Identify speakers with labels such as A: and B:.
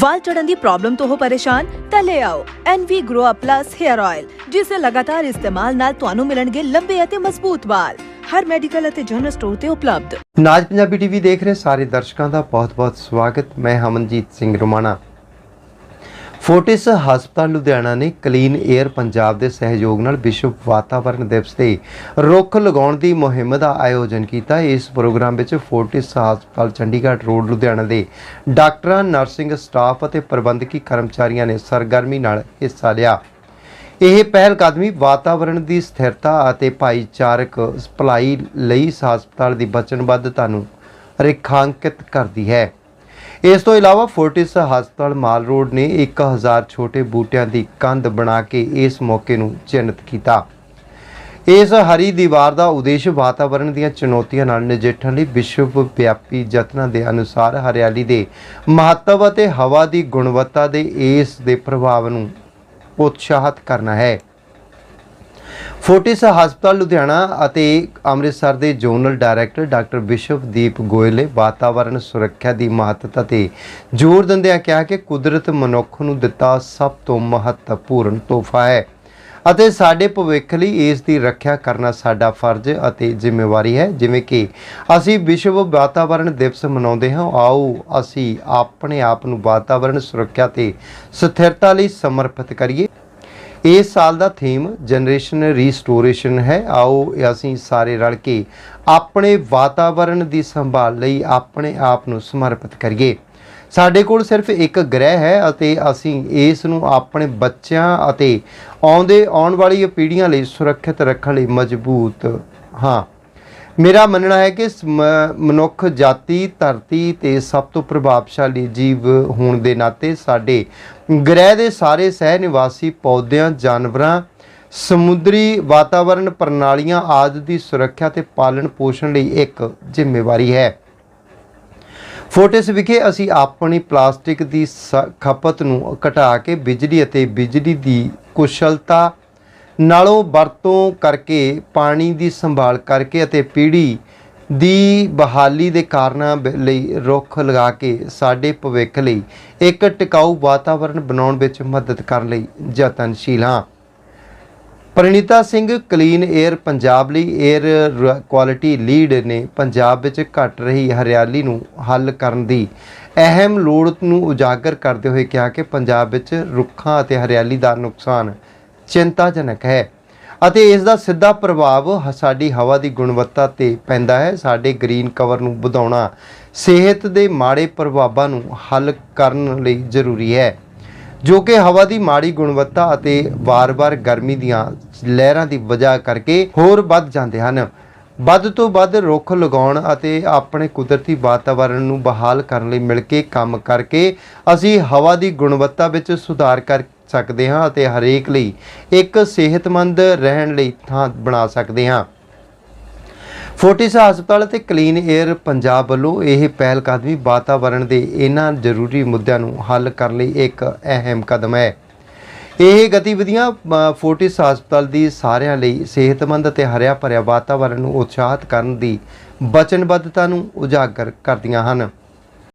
A: ਵਾਲ ਚੜਨ ਦੀ ਪ੍ਰੋਬਲਮ ਤੋਂ ਹੋ ਪਰੇਸ਼ਾਨ, ਤਾਂ ਲੈ ਆਓ NV Grow Up Plus Hair Oil ਜਿਸ ਦੇ ਲਗਾਤਾਰ ਇਸਤੇਮਾਲ ਨਾਲ ਤੁਹਾਨੂੰ ਮਿਲਣਗੇ ਲੰਬੇ ਅਤੇ ਮਜ਼ਬੂਤ ਵਾਲ। ਹਰ ਮੈਡੀਕਲ ਅਤੇ ਜਨਰਲ ਸਟੋਰ ਤੇ ਉਪਲਬਧ।
B: ਨਾਜ ਪੰਜਾਬੀ ਟੀਵੀ ਦੇਖ ਰਹੇ ਸਾਰੇ ਦਰਸ਼ਕਾਂ ਦਾ ਬਹੁਤ-ਬਹੁਤ ਸਵਾਗਤ। ਮੈਂ ਹਮਨਜੀਤ ਸਿੰਘ ਰੋਮਾਣਾ। ਫੋਰਟਿਸ ਹਸਪਤਾਲ ਲੁਧਿਆਣਾ ਨੇ ਕਲੀਨ 에ਅਰ ਪੰਜਾਬ ਦੇ ਸਹਿਯੋਗ ਨਾਲ ਵਿਸ਼ਵ ਵਾਤਾਵਰਣ ਦਿਵਸ ਤੇ ਰੁੱਖ ਲਗਾਉਣ ਦੀ ਮੁਹਿੰਮ ਦਾ ਆਯੋਜਨ ਕੀਤਾ। ਇਸ ਪ੍ਰੋਗਰਾਮ ਵਿੱਚ ਫੋਰਟਿਸ ਹਸਪਤਾਲ ਚੰਡੀਗੜ੍ਹ ਰੋਡ, ਲੁਧਿਆਣਾ ਦੇ ਡਾਕਟਰਾਂ, ਨਰਸਿੰਗ ਸਟਾਫ ਅਤੇ ਪ੍ਰਬੰਧਕੀ ਕਰਮਚਾਰੀਆਂ ਨੇ ਸਰਗਰਮੀ ਨਾਲ ਹਿੱਸਾ ਲਿਆ। ਇਹ ਪਹਿਲ ਕਦਮੀ ਵਾਤਾਵਰਣ ਦੀ ਸਥਿਰਤਾ ਅਤੇ ਭਾਈਚਾਰਕ ਭਲਾਈ ਲਈ ਇਸ ਹਸਪਤਾਲ ਦੀ ਵਚਨਬੱਧਤਾ ਨੂੰ ਰੇਖਾਂਕਿਤ ਕਰਦੀ ਹੈ। ਇਸ ਤੋਂ ਇਲਾਵਾ ਫੋਰਟਿਸ ਹਸਪਤਾਲ ਮਾਲ ਰੋਡ ਨੇ 1000 ਛੋਟੇ ਬੂਟਿਆਂ ਦੀ ਕੰਧ ਬਣਾ ਕੇ ਇਸ ਮੌਕੇ ਨੂੰ ਚਿੰਨ੍ਹਿਤ ਕੀਤਾ। ਇਸ ਹਰੀ ਦੀਵਾਰ ਦਾ ਉਦੇਸ਼ ਵਾਤਾਵਰਣ ਦੀਆਂ ਚੁਣੌਤੀਆਂ ਨਾਲ ਨਜਿੱਠਣ ਲਈ ਵਿਸ਼ਵ ਵਿਆਪੀ ਯਤਨਾਂ ਦੇ ਅਨੁਸਾਰ ਹਰਿਆਲੀ ਦੇ ਮਹੱਤਵ ਅਤੇ ਹਵਾ ਦੀ ਗੁਣਵੱਤਾ ਦੇ ਇਸ ਦੇ ਪ੍ਰਭਾਵ ਨੂੰ ਉਤਸ਼ਾਹਿਤ ਕਰਨਾ ਹੈ। ਫੋਰਟਿਸ ਹਸਪਤਾਲ ਲੁਧਿਆਣਾ ਅਤੇ ਅੰਮ੍ਰਿਤਸਰ ਦੇ zonal director doctor Vishwadeep Goyal ਨੇ ਵਾਤਾਵਰਣ ਸੁਰੱਖਿਆ ਦੀ ਮਹੱਤਤਾ ਤੇ ਜ਼ੋਰ ਦਿੰਦਿਆਂ ਕਿਹਾ ਕਿ ਕੁਦਰਤ ਮਨੁੱਖ ਨੂੰ ਦਿੱਤਾ ਸਭ ਤੋਂ ਮਹੱਤਵਪੂਰਨ ਤੋਹਫਾ ਹੈ ਅਤੇ ਸਾਡੇ ਭਵਿੱਖ ਲਈ ਇਸ ਦੀ ਰੱਖਿਆ ਕਰਨਾ ਸਾਡਾ ਫਰਜ਼ ਅਤੇ ਜ਼ਿੰਮੇਵਾਰੀ ਹੈ। ਜਿਵੇਂ ਕਿ ਅਸੀਂ ਵਿਸ਼ਵ ਵਾਤਾਵਰਣ ਦਿਵਸ ਮਨਾਉਂਦੇ ਹਾਂ, ਆਓ ਅਸੀਂ ਆਪਣੇ ਆਪ ਨੂੰ ਵਾਤਾਵਰਣ ਸੁਰੱਖਿਆ ਤੇ ਸਥਿਰਤਾ ਲਈ ਸਮਰਪਿਤ ਕਰੀਏ। ਇਸ ਸਾਲ ਦਾ ਥੀਮ ਜਨਰੇਸ਼ਨ ਰੀਸਟੋਰੇਸ਼ਨ ਹੈ। ਆਓ ਅਸੀਂ ਸਾਰੇ ਰਲ ਕੇ ਆਪਣੇ ਵਾਤਾਵਰਣ ਦੀ ਸੰਭਾਲ ਲਈ ਆਪਣੇ ਆਪ ਨੂੰ ਸਮਰਪਿਤ ਕਰੀਏ। ਸਾਡੇ ਕੋਲ ਸਿਰਫ ਇੱਕ ਗ੍ਰਹਿ ਹੈ ਅਤੇ ਅਸੀਂ ਇਸ ਨੂੰ ਆਪਣੇ ਬੱਚਿਆਂ ਅਤੇ ਆਉਂਦੇ ਆਉਣ ਵਾਲੀ ਪੀੜ੍ਹੀਆਂ ਲਈ ਸੁਰੱਖਿਅਤ ਰੱਖਣ ਲਈ ਮਜ਼ਬੂਤ ਹਾਂ। ਮੇਰਾ ਮੰਨਣਾ ਹੈ ਕਿ ਸ- ਮਨੁੱਖ, ਜਾਤੀ, ਧਰਤੀ ਤੇ ਸਭ ਤੋਂ ਪ੍ਰਭਾਵਸ਼ਾਲੀ ਜੀਵ ਹੋਣ ਦੇ ਨਾਤੇ ਸਾਡੇ ਗ੍ਰਹਿ ਦੇ ਸਾਰੇ ਸਹਿ ਨਿਵਾਸੀ ਪੌਦਿਆਂ, ਜਾਨਵਰਾਂ, ਸਮੁੰਦਰੀ ਵਾਤਾਵਰਣ ਪ੍ਰਣਾਲੀਆਂ ਆਦਿ ਦੀ ਸੁਰੱਖਿਆ ਤੇ ਪਾਲਣ ਪੋਸ਼ਣ ਲਈ ਇੱਕ ਜ਼ਿੰਮੇਵਾਰੀ ਹੈ। ਫੋਟਿਸ ਵਿਖੇ ਅਸੀਂ ਆਪਣੀ ਪਲਾਸਟਿਕ ਦੀ ਸ- ਖਪਤ ਨੂੰ ਘਟਾ ਕੇ ਬਿਜਲੀ ਅਤੇ ਬਿਜਲੀ ਦੀ ਕੁਸ਼ਲਤਾ ਨਾਲੋਂ ਵਰਤੋਂ ਕਰਕੇ ਪਾਣੀ ਦੀ ਸੰਭਾਲ ਕਰਕੇ ਅਤੇ ਪੀੜ੍ਹੀ ਦੀ ਬਹਾਲੀ ਦੇ ਕਾਰਨਾਂ ਬ- ਲਈ ਰੁੱਖ ਲਗਾ ਕੇ ਸਾਡੇ ਭਵਿੱਖ ਲਈ ਇੱਕ ਟਿਕਾਊ ਵਾਤਾਵਰਣ ਬਣਾਉਣ ਵਿੱਚ ਮਦਦ ਕਰਨ ਲਈ ਯਤਨਸ਼ੀਲ ਹਾਂ। ਪ੍ਰਣੀਤਾ ਸਿੰਘ ਕਲੀਨ 에ਅਰ ਪੰਜਾਬ ਲਈ 에ਅਰ ਕੁਆਲਿਟੀ ਲੀਡ ਨੇ ਪੰਜਾਬ ਵਿੱਚ ਘਟ ਰਹੀ ਹਰਿਆਲੀ ਨੂੰ ਹੱਲ ਕਰਨ ਦੀ ਅਹਿਮ ਲੋੜ ਨੂੰ ਉਜਾਗਰ ਕਰਦੇ ਹੋਏ ਕਿਹਾ ਕਿ ਪੰਜਾਬ ਵਿੱਚ ਰੁੱਖਾਂ ਅਤੇ ਹਰਿਆਲੀ ਦਾ ਨੁਕਸਾਨ ਚਿੰਤਾਜਨਕ ਹੈ ਅਤੇ ਇਸ ਦਾ ਸਿੱਧਾ ਪ੍ਰਭਾਵ ਹ- ਸਾਡੀ ਹਵਾ ਦੀ ਗੁਣਵੱਤਾ ਤੇ ਪੈਂਦਾ ਹੈ, ਸਾਡੇ ਗ੍ਰੀਨ ਕਵਰ ਨੂੰ ਵਧਾਉਣਾ, ਸਿਹਤ ਦੇ ਮਾੜੇ ਪ੍ਰਭਾਵਾਂ ਨੂੰ ਹੱਲ ਕਰਨ ਲਈ ਜ਼ਰੂਰੀ ਹੈ, ਜੋ ਕਿ ਹਵਾ ਦੀ ਮਾੜੀ ਗੁਣਵੱਤਾ ਅਤੇ ਵਾਰ-ਵਾਰ ਗਰਮੀ ਦੀਆਂ ਲਹਿਰਾਂ ਦੀ ਵਜ੍ਹਾ ਕਰਕੇ ਹੋਰ ਵੱਧ ਜਾਂਦੇ ਹਨ। ਵੱਧ ਤੋਂ ਵੱਧ ਰੁੱਖ ਲਗਾਉਣ ਅਤੇ ਆਪਣੇ ਕੁਦਰਤੀ ਵਾਤਾਵਰਣ ਨੂੰ ਬਹਾਲ ਕਰਨ ਲਈ ਮਿਲ ਕੇ ਕੰਮ ਕਰਕੇ ਅਸੀਂ ਹਵਾ ਦੀ ਗੁਣਵੱਤਾ ਵਿੱਚ ਸੁਧਾਰ ਕਰ ਸਕਦੇ ਹਾਂ ਅਤੇ ਹਰੇਕ ਲਈ ਇੱਕ ਸਿਹਤਮੰਦ ਰਹਿਣ ਲਈ ਥਾਂ ਬਣਾ ਸਕਦੇ ਹਾਂ। ਫੋਰਟਿਸ ਹਸਪਤਾਲ ਅਤੇ ਕਲੀਨ 에ਅਰ ਪੰਜਾਬ ਵੱਲੋਂ ਇਹ ਪਹਿਲ ਕਦਮੀ ਵਾਤਾਵਰਣ ਦੇ ਇਹਨਾਂ ਜ਼ਰੂਰੀ ਮੁੱਦਿਆਂ ਨੂੰ ਹੱਲ ਕਰਨ ਲਈ ਇੱਕ ਅਹਿਮ ਕਦਮ ਹੈ। ਇਹ ਗਤੀਵਿਧੀਆਂ ਫੋਰਟਿਸ ਹਸਪਤਾਲ ਦੀ ਸਾਰਿਆਂ ਲਈ ਸਿਹਤਮੰਦ ਅਤੇ ਹਰਿਆ ਭਰਿਆ ਵਾਤਾਵਰਣ ਨੂੰ ਉਤਸ਼ਾਹਿਤ ਕਰਨ ਦੀ ਵਚਨਬੱਧਤਾ ਨੂੰ ਉਜਾਗਰ ਕਰਦੀਆਂ ਹਨ।